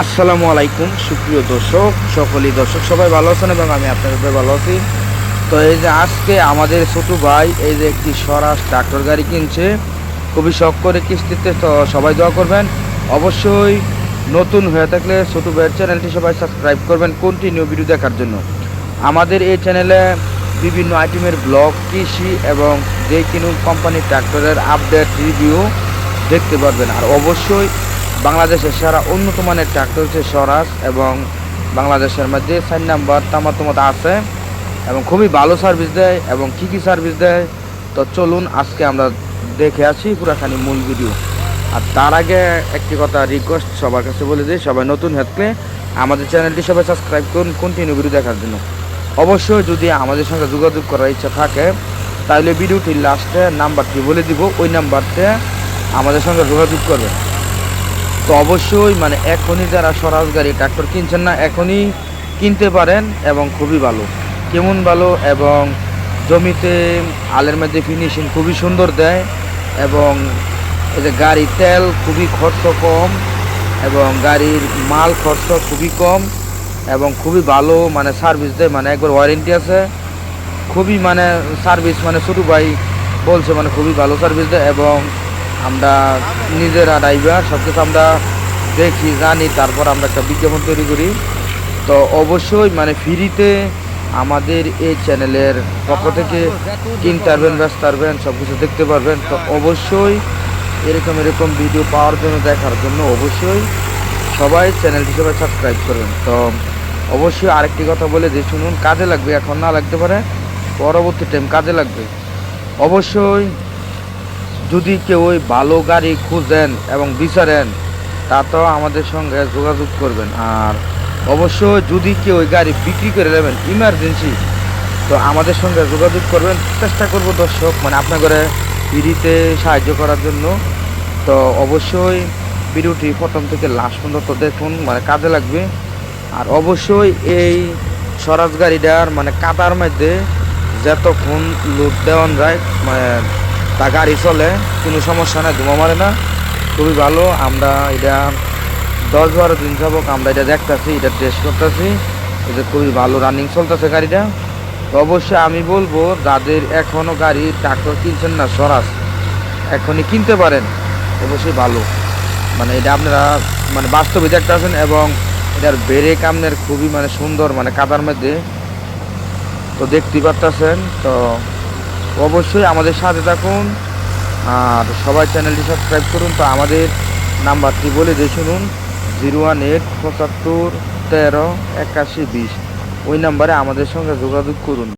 আসসালামু আলাইকুম, সুপ্রিয় দর্শক, সকলেই দর্শক, সবাই ভালো আছেন এবং আমি আপনাদের ভালো আছি। তো এই যে আজকে আমাদের ছোটো ভাই, এই যে একটি স্বরাজ ট্রাক্টর গাড়ি কিনছে, খুবই শখ করে কিস্তিতে, তো সবাই দোয়া করবেন। অবশ্যই নতুন হয়ে থাকলে ছোটো ভাইয়ের চ্যানেলটি সবাই সাবস্ক্রাইব করবেন কন্টিনিউ ভিডিও দেখার জন্য। আমাদের এই চ্যানেলে বিভিন্ন আইটেমের ব্লগ, কৃষি এবং যে কিনুন কোম্পানির ট্রাক্টরের আপডেট রিভিউ দেখতে পারবেন। আর অবশ্যই বাংলাদেশের সারা উন্নত মানের ট্রাক্টর হচ্ছে স্বরাজ এবং বাংলাদেশের মধ্যে চার নাম্বার তামাতমত আছে এবং খুবই ভালো সার্ভিস দেয় এবং কী কী সার্ভিস দেয়? তো চলুন আজকে আমরা দেখে আসি পুরাখানি মূল ভিডিও আর তার আগে একটি কথা রিকোয়েস্ট সবার কাছে বলে দিই, সবাই নতুন হেতলে আমাদের চ্যানেলটি সবাই সাবস্ক্রাইব করুন কন্টিনিউ ভিডিও দেখার জন্য। অবশ্যই যদি আমাদের সঙ্গে যোগাযোগ করার ইচ্ছা থাকে, তাহলে ভিডিওটির লাস্টে নাম্বারটি বলে দিব, ওই নাম্বারতে আমাদের সঙ্গে যোগাযোগ করবেন। তো অবশ্যই মানে এখনই যারা স্বরাজ গাড়ি ট্রাক্টর কিনছেন না, এখনই কিনতে পারেন এবং খুবই ভালো। কেমন ভালো এবং জমিতে আলের মধ্যে ফিনিশিং খুবই সুন্দর দেয় এবং এই যে গাড়ি তেল খুবই খরচ কম এবং গাড়ির মাল খরচ খুবই কম এবং খুবই ভালো মানে সার্ভিস দেয় মানে একবার ওয়ারেন্টি আছে। খুবই মানে সার্ভিস মানে ছোটো ভাই বলছে মানে খুবই ভালো সার্ভিস দেয় এবং আমরা নিজেরা ড্রাইভার সব কিছু আমরা দেখি, জানি, তারপর আমরা একটা বিজ্ঞাপন তৈরি করি। তো অবশ্যই মানে ফ্রিতে আমাদের এই চ্যানেলের পক্ষ থেকে কিনতে পারবেন ব্যস্ত পারবেন সব কিছু দেখতে পারবেন। তো অবশ্যই এরকম এরকম ভিডিও পাওয়ার জন্য, দেখার জন্য অবশ্যই সবাই চ্যানেলটি সবাই সাবস্ক্রাইব করবেন। তো অবশ্যই আরেকটি কথা বলে যে, শুনুন, কাজে লাগবে, এখন না লাগতে পারে, পরবর্তী টাইম কাজে লাগবে। অবশ্যই যদি কেউ ওই ভালো গাড়ি খুঁজেন এবং বিচারেন, তা তো আমাদের সঙ্গে যোগাযোগ করবেন। আর অবশ্যই যদি কেউ ওই গাড়ি বিক্রি করে নেবেন ইমার্জেন্সি তো আমাদের সঙ্গে যোগাযোগ করবেন। চেষ্টা করব দর্শক মানে আপনার ঘরে ফ্রিতে সাহায্য করার জন্য। তো অবশ্যই ভিডিওটি প্রথম থেকে লাস্ট পর্যন্ত দেখুন মানে কাজে লাগবে। আর অবশ্যই এই স্বরাজ গাড়িটার মানে কাদার মধ্যে যতক্ষণ লোড দেওয়ান যায় মানে তা গাড়ি চলে, কোনো সমস্যা নাই, ধুমা মারে না। খুবই ভালো, আমরা এটা দশ বারো দিন যাবক আমরা এটা দেখতেছি, এটা টেস্ট করতেছি। এটা খুবই ভালো রানিং চলতেছে গাড়িটা। তো অবশ্যই আমি বলব, যাদের এখনও গাড়ি ট্রাক্টর কিনছেন না সরাস এখনই কিনতে পারেন। অবশ্যই ভালো। মানে এটা আপনারা মানে বাস্তবে দেখতেছেন এবং এটার ব্রেক আপনার খুবই মানে সুন্দর মানে কাদার মধ্যে। তো দেখতে পারতেছেন, তো অবশ্যই আমাদের সাথে থাকুন। আর সবাই চ্যানেলটি সাবস্ক্রাইব করুন। তো আমাদের নাম্বারটি বলে দিয়ে শুনুন। জিরো ওয়ান এইট পঁচাত্তর তেরো একাশি বিশ। ওই নাম্বারে আমাদের সঙ্গে যোগাযোগ করুন।